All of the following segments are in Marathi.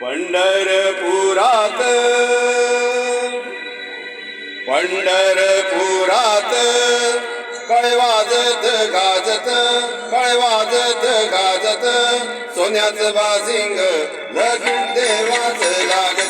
पंढरपुरात पंढरपुरात कळवाजत गाजत कळवाजत गाजत सोन्याचं बाजिंग लघु देवाच लागत.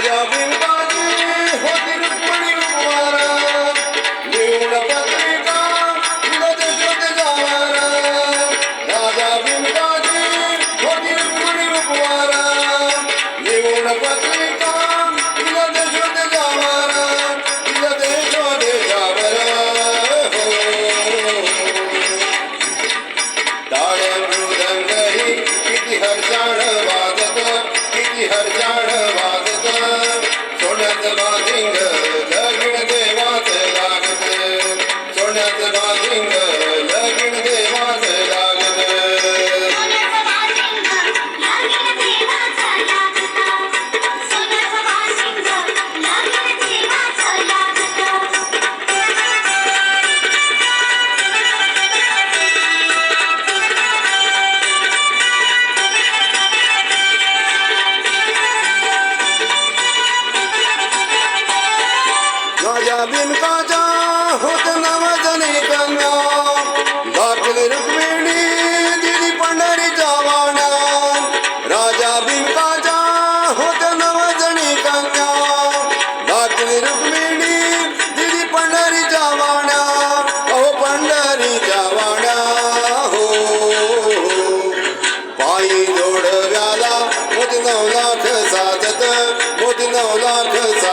Yeah. आई जोडव्याला मोती नवनाथ साधत मोती नवनाथ साधत